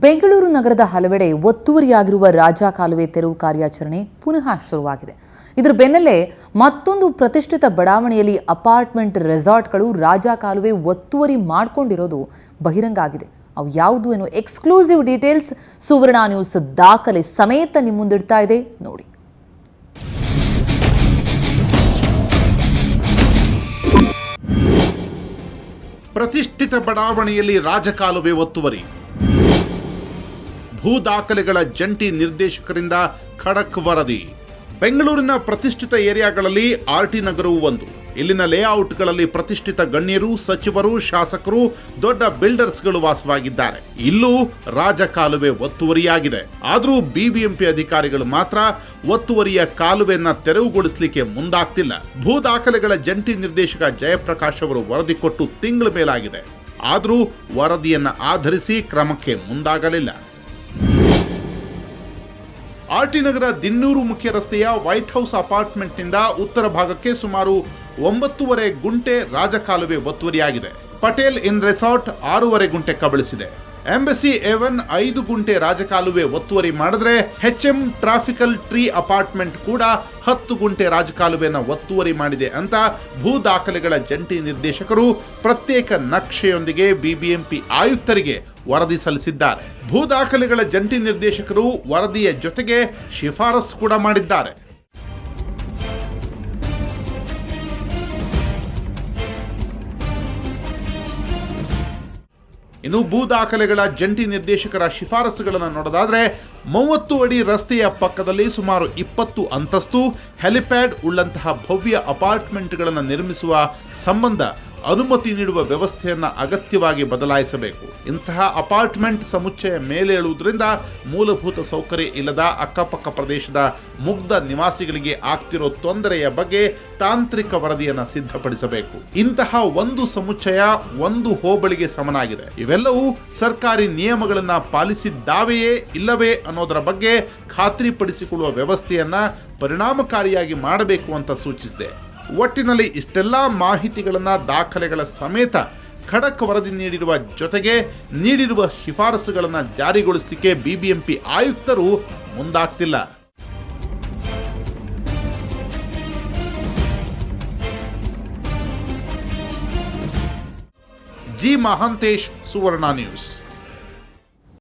ಬೆಂಗಳೂರು ನಗರದ ಹಲವೆಡೆ ಒತ್ತುವರಿಯಾಗಿರುವ ರಾಜ ಕಾಲುವೆ ತೆರವು ಕಾರ್ಯಾಚರಣೆ ಪುನಃ ಶುರುವಾಗಿದೆ. ಇದರ ಬೆನ್ನಲ್ಲೇ ಮತ್ತೊಂದು ಪ್ರತಿಷ್ಠಿತ ಬಡಾವಣೆಯಲ್ಲಿ ಅಪಾರ್ಟ್ಮೆಂಟ್ ರೆಸಾರ್ಟ್ಗಳು ರಾಜ ಕಾಲುವೆ ಒತ್ತುವರಿ ಮಾಡಿಕೊಂಡಿರೋದು ಬಹಿರಂಗ ಆಗಿದೆ. ಅವು ಯಾವುದು ಏನು ಎಕ್ಸ್ಕ್ಲೂಸಿವ್ ಡೀಟೇಲ್ಸ್ ಸುವರ್ಣ ನ್ಯೂಸ್ ದಾಖಲೆ ಸಮೇತ ನಿಮ್ಮ ಮುಂದಿಡ್ತಾ ಇದೆ. ನೋಡಿ. ಪ್ರತಿಷ್ಠಿತ ಬಡಾವಣೆಯಲ್ಲಿ ರಾಜಕಾಲುವೆ ಒತ್ತುವರಿ. ಭೂ ದಾಖಲೆಗಳ ಜಂಟಿ ನಿರ್ದೇಶಕರಿಂದ ಖಡಕ್ ವರದಿ. ಬೆಂಗಳೂರಿನ ಪ್ರತಿಷ್ಠಿತ ಏರಿಯಾಗಳಲ್ಲಿ ಆರ್ಟಿ ನಗರವು ಒಂದು. ಇಲ್ಲಿನ ಲೇಔಟ್ಗಳಲ್ಲಿ ಪ್ರತಿಷ್ಠಿತ ಗಣ್ಯರು, ಸಚಿವರು, ಶಾಸಕರು, ದೊಡ್ಡ ಬಿಲ್ಡರ್ಸ್ಗಳು ವಾಸವಾಗಿದ್ದಾರೆ. ಇಲ್ಲೂ ರಾಜಕಾಲುವೆ ಒತ್ತುವರಿಯಾಗಿದೆ. ಆದರೂ ಬಿಬಿಎಂಪಿ ಅಧಿಕಾರಿಗಳು ಮಾತ್ರ ಒತ್ತುವರಿಯ ಕಾಲುವೆಯನ್ನ ತೆರವುಗೊಳಿಸಲಿಕ್ಕೆ ಮುಂದಾಗ್ತಿಲ್ಲ. ಭೂ ದಾಖಲೆಗಳ ಜಂಟಿ ನಿರ್ದೇಶಕ ಜಯಪ್ರಕಾಶ್ ಅವರು ವರದಿ ಕೊಟ್ಟು ತಿಂಗಳ ಮೇಲಾಗಿದೆ. ಆದರೂ ವರದಿಯನ್ನು ಆಧರಿಸಿ ಕ್ರಮಕ್ಕೆ ಮುಂದಾಗಲಿಲ್ಲ. ಆರ್ಟಿ ನಗರ ದಿನ್ನೂರು ಮುಖ್ಯ ರಸ್ತೆಯ ವೈಟ್ ಹೌಸ್ ಅಪಾರ್ಟ್ಮೆಂಟ್ನಿಂದ ಉತ್ತರ ಭಾಗಕ್ಕೆ ಸುಮಾರು ಒಂಬತ್ತೂವರೆ ಗುಂಟೆ ರಾಜಕಾಲುವೆ ಒತ್ತುವರಿಯಾಗಿದೆ. ಪಟೇಲ್ ಇನ್ ರೆಸಾರ್ಟ್ ಆರೂವರೆ ಗುಂಟೆ ಕಬಳಿಸಿದೆ. ಎಂಬಸಿ ಎವನ್ ಐದು ಗುಂಟೆ ರಾಜಕಾಲುವೆ ಒತ್ತುವರಿ ಮಾಡಿದ್ರೆ H M tropical tree apartment ಕೂಡ ಹತ್ತು ಗುಂಟೆ ರಾಜಕಾಲುವೆನ ಒತ್ತುವರಿ ಮಾಡಿದೆ ಅಂತ ಭೂ ದಾಖಲೆಗಳ ಜಂಟಿ ನಿರ್ದೇಶಕರು ಪ್ರತ್ಯೇಕ ನಕ್ಷೆಯೊಂದಿಗೆ ಬಿಬಿಎಂಪಿ ಆಯುಕ್ತರಿಗೆ ವರದಿ ಸಲ್ಲಿಸಿದ್ದಾರೆ. ಭೂ ದಾಖಲೆಗಳ ಜಂಟಿ ನಿರ್ದೇಶಕರು ವರದಿಯ ಜೊತೆಗೆ ಶಿಫಾರಸು ಕೂಡ ಮಾಡಿದ್ದಾರೆ. ಇನ್ನು ಭೂ ದಾಖಲೆಗಳ ಜಂಟಿ ನಿರ್ದೇಶಕರ ಶಿಫಾರಸುಗಳನ್ನು ನೋಡೋದಾದರೆ ಮೂವತ್ತು ಅಡಿ ರಸ್ತೆಯ ಪಕ್ಕದಲ್ಲಿ ಸುಮಾರು ಇಪ್ಪತ್ತು ಅಂತಸ್ತು, ಹೆಲಿಪ್ಯಾಡ್ ಉಳ್ಳಂತಹ ಭವ್ಯ ಅಪಾರ್ಟ್ಮೆಂಟ್ಗಳನ್ನು ನಿರ್ಮಿಸುವ ಸಂಬಂಧ ಅನುಮತಿ ನೀಡುವ ವ್ಯವಸ್ಥೆಯನ್ನು ಅಗತ್ಯವಾಗಿ ಬದಲಾಯಿಸಬೇಕು. ಇಂತಹ ಅಪಾರ್ಟ್ಮೆಂಟ್ ಸಮುಚ್ಚಯ ಮೇಲೇಳುವುದರಿಂದ ಮೂಲಭೂತ ಸೌಕರ್ಯ ಇಲ್ಲದ ಅಕ್ಕಪಕ್ಕ ಪ್ರದೇಶದ ಮುಗ್ಧ ನಿವಾಸಿಗಳಿಗೆ ಆಗ್ತಿರೋ ತೊಂದರೆಯ ಬಗ್ಗೆ ತಾಂತ್ರಿಕ ವರದಿಯನ್ನು ಸಿದ್ಧಪಡಿಸಬೇಕು. ಇಂತಹ ಒಂದು ಸಮುಚ್ಚಯ ಒಂದು ಹೋಬಳಿಗೆ ಸಮನಾಗಿದೆ. ಇವೆಲ್ಲವೂ ಸರ್ಕಾರಿ ನಿಯಮಗಳನ್ನು ಪಾಲಿಸಿದ್ದಾವೆಯೇ ಇಲ್ಲವೇ ಅನ್ನೋದರ ಬಗ್ಗೆ ಖಾತ್ರಿಪಡಿಸಿಕೊಳ್ಳುವ ವ್ಯವಸ್ಥೆಯನ್ನು ಪರಿಣಾಮಕಾರಿಯಾಗಿ ಮಾಡಬೇಕು ಅಂತ ಸೂಚಿಸಿದೆ. ಒಟ್ಟಿನಲ್ಲಿ ಇಷ್ಟೆಲ್ಲ ಮಾಹಿತಿಗಳನ್ನು ದಾಖಲೆಗಳ ಸಮೇತ ಖಡಕ್ ವರದಿ ನೀಡಿರುವ ಜೊತೆಗೆ ನೀಡಿರುವ ಶಿಫಾರಸುಗಳನ್ನು ಜಾರಿಗೊಳಿಸಲಿಕ್ಕೆ ಬಿಬಿಎಂಪಿ ಆಯುಕ್ತರು ಮುಂದಾಗ್ತಿಲ್ಲ. G Mahantesh Suvarna news.